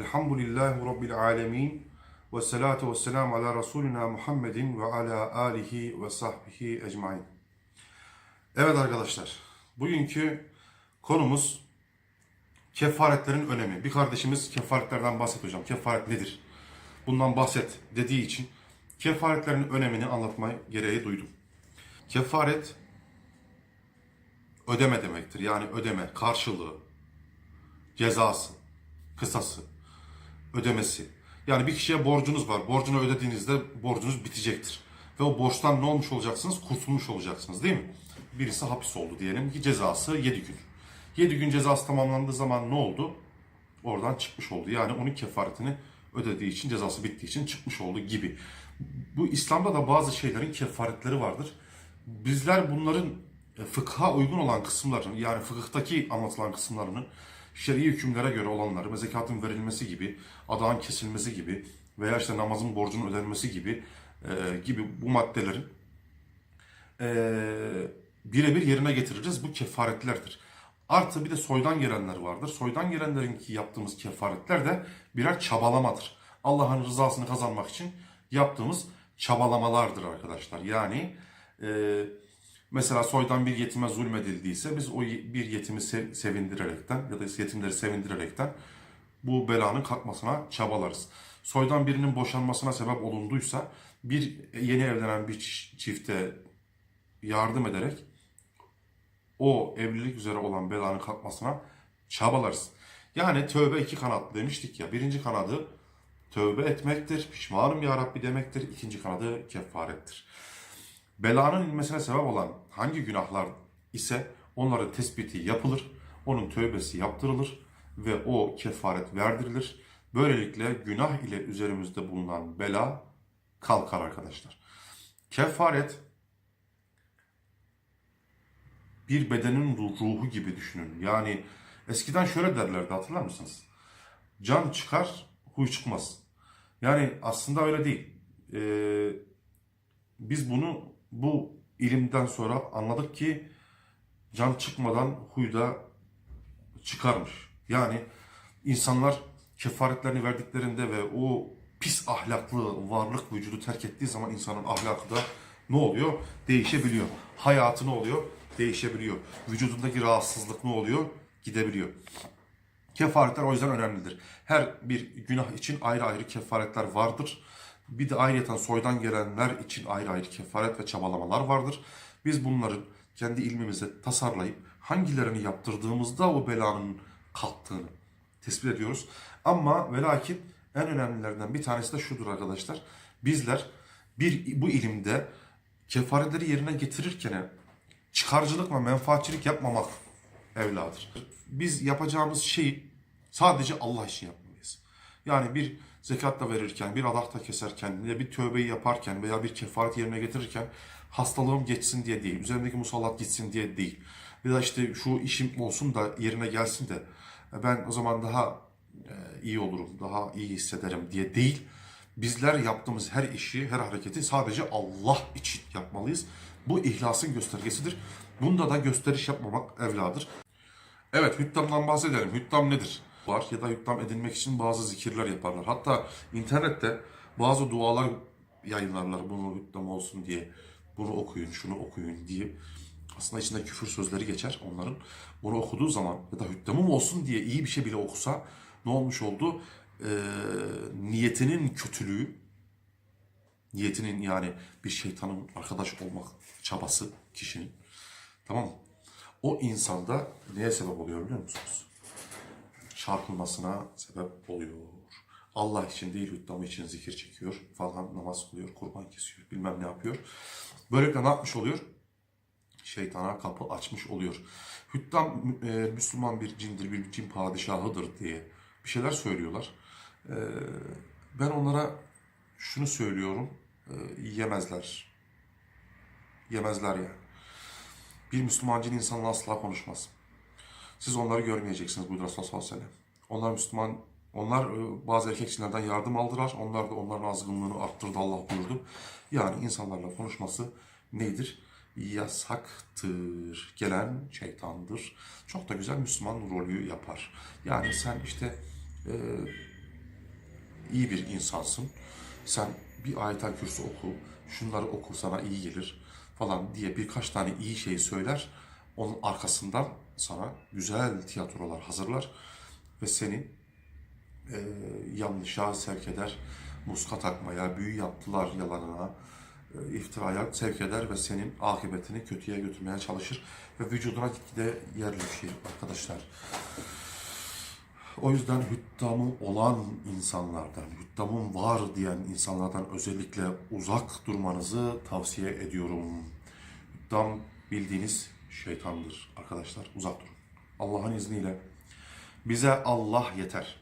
Elhamdülillahi Rabbil alemin. Ve salatu ve selamu ala Resulina Muhammedin ve ala alihi ve sahbihi ecmain. Evet arkadaşlar, bugünkü konumuz kefaretlerin önemi. Bir kardeşimiz kefaretlerden bahset hocam. Kefaret nedir? Bundan bahset dediği için kefaretlerin önemini anlatma gereği duydum. Kefaret ödeme demektir. Yani ödeme, karşılığı, cezası, kısası, ödemesi. Yani bir kişiye borcunuz var. Borcunu ödediğinizde borcunuz bitecektir. Ve o borçtan ne olmuş olacaksınız? Kurtulmuş olacaksınız değil mi? Birisi hapis oldu diyelim ki cezası 7 gün. 7 gün cezası tamamlandığı zaman ne oldu? Oradan çıkmış oldu. Yani onun kefaretini ödediği için, cezası bittiği için çıkmış oldu gibi. Bu İslam'da da bazı şeylerin kefaretleri vardır. Bizler bunların e, fıkha uygun olan kısımlarını yani fıkıhtaki anlatılan kısımlarını şer'i hükümlere göre olanları, zekatın verilmesi gibi, adağın kesilmesi gibi veya işte namazın borcunun ödenmesi gibi e, gibi bu maddelerin e, birebir yerine getireceğiz. Bu kefaretlerdir. Artı bir de soydan gelenler vardır. Soydan gelenlerin ki yaptığımız kefaretler de birer çabalamadır. Allah'ın rızasını kazanmak için yaptığımız çabalamalardır arkadaşlar. Yani e, mesela soydan bir yetime zulmedildiyse biz o bir yetimi se- sevindirerekten ya da yetimleri sevindirerekten bu belanın kalkmasına çabalarız. Soydan birinin boşanmasına sebep olunduysa bir yeni evlenen bir çi- çifte yardım ederek o evlilik üzere olan belanın kalkmasına çabalarız. Yani tövbe iki kanatlı demiştik ya. Birinci kanadı tövbe etmektir. Pişmanım ya Rabbi demektir. İkinci kanadı kefarettir. Belanın inmesine sebep olan hangi günahlar ise onların tespiti yapılır. Onun tövbesi yaptırılır ve o kefaret verdirilir. Böylelikle günah ile üzerimizde bulunan bela kalkar arkadaşlar. Kefaret bir bedenin ru- ruhu gibi düşünün. Yani eskiden şöyle derlerdi hatırlar mısınız? Can çıkar, huy çıkmaz. Yani aslında öyle değil. Ee, biz bunu bu ilimden sonra anladık ki can çıkmadan huy da çıkarmış. Yani insanlar kefaretlerini verdiklerinde ve o pis ahlaklı varlık vücudu terk ettiği zaman insanın ahlakı da ne oluyor? Değişebiliyor. Hayatı ne oluyor? Değişebiliyor. Vücudundaki rahatsızlık ne oluyor? Gidebiliyor. Kefaretler o yüzden önemlidir. Her bir günah için ayrı ayrı kefaretler vardır. Bir de ayrıyeten soydan gelenler için ayrı ayrı kefaret ve çabalamalar vardır. Biz bunların kendi ilmimize tasarlayıp hangilerini yaptırdığımızda o belanın kalktığını tespit ediyoruz. Ama ve lakin en önemlilerinden bir tanesi de şudur arkadaşlar. Bizler bir bu ilimde kefaretleri yerine getirirken çıkarcılık ve menfaatçilik yapmamak evladır. Biz yapacağımız şeyi sadece Allah için yapmalıyız. Yani bir zekat da verirken, bir adak da keserken, ya bir tövbeyi yaparken veya bir kefaret yerine getirirken hastalığım geçsin diye değil, üzerimdeki musallat gitsin diye değil. Ya işte şu işim olsun da yerine gelsin de ben o zaman daha e, iyi olurum, daha iyi hissederim diye değil. Bizler yaptığımız her işi, her hareketi sadece Allah için yapmalıyız. Bu ihlasın göstergesidir. Bunda da gösteriş yapmamak evladır. Evet hüttamdan bahsedelim. Hüttam nedir? Var ya da hüttam edinmek için bazı zikirler yaparlar. Hatta internette bazı dualar yayınlarlar bunu hüttam olsun diye. Bunu okuyun, şunu okuyun diye. Aslında içinde küfür sözleri geçer onların. Bunu okuduğu zaman ya da hüttamım olsun diye iyi bir şey bile okusa ne olmuş oldu? Ee, niyetinin kötülüğü, niyetinin yani bir şeytanın arkadaş olmak çabası kişinin tamam mı? O insanda neye sebep oluyor biliyor musunuz? Çarpılmasına sebep oluyor. Allah için değil hüddamı için zikir çekiyor falan namaz kılıyor, kurban kesiyor, bilmem ne yapıyor. Böylelikle ne yapmış oluyor? Şeytana kapı açmış oluyor. Hüddam e, Müslüman bir cindir, bir cin padişahıdır diye bir şeyler söylüyorlar. E, ben onlara şunu söylüyorum, e, yemezler. Yemezler yani. Bir Müslüman cin insanla asla konuşmaz. Siz onları görmeyeceksiniz buydu Resulullah sallallahu aleyhi ve sellem. Onlar Müslüman, onlar e, bazı erkek cinlerden yardım aldılar. Onlar da onların azgınlığını arttırdı Allah buyurdu. Yani insanlarla konuşması nedir? Yasaktır. Gelen şeytandır. Çok da güzel Müslüman rolü yapar. Yani sen işte e, iyi bir insansın. Sen bir ayetel kürsü oku, şunları oku sana iyi gelir falan diye birkaç tane iyi şey söyler. Onun arkasından sana güzel tiyatrolar hazırlar ve seni e, yanlışa sevk eder, muska takmaya, büyü yaptılar yalanına, e, iftiraya sevk eder ve senin akıbetini kötüye götürmeye çalışır ve vücuduna gitgide yerleşir arkadaşlar. O yüzden hüddamı olan insanlardan, hüddamın var diyen insanlardan özellikle uzak durmanızı tavsiye ediyorum. Hüddam bildiğiniz şeytandır arkadaşlar. Uzak durun. Allah'ın izniyle bize Allah yeter.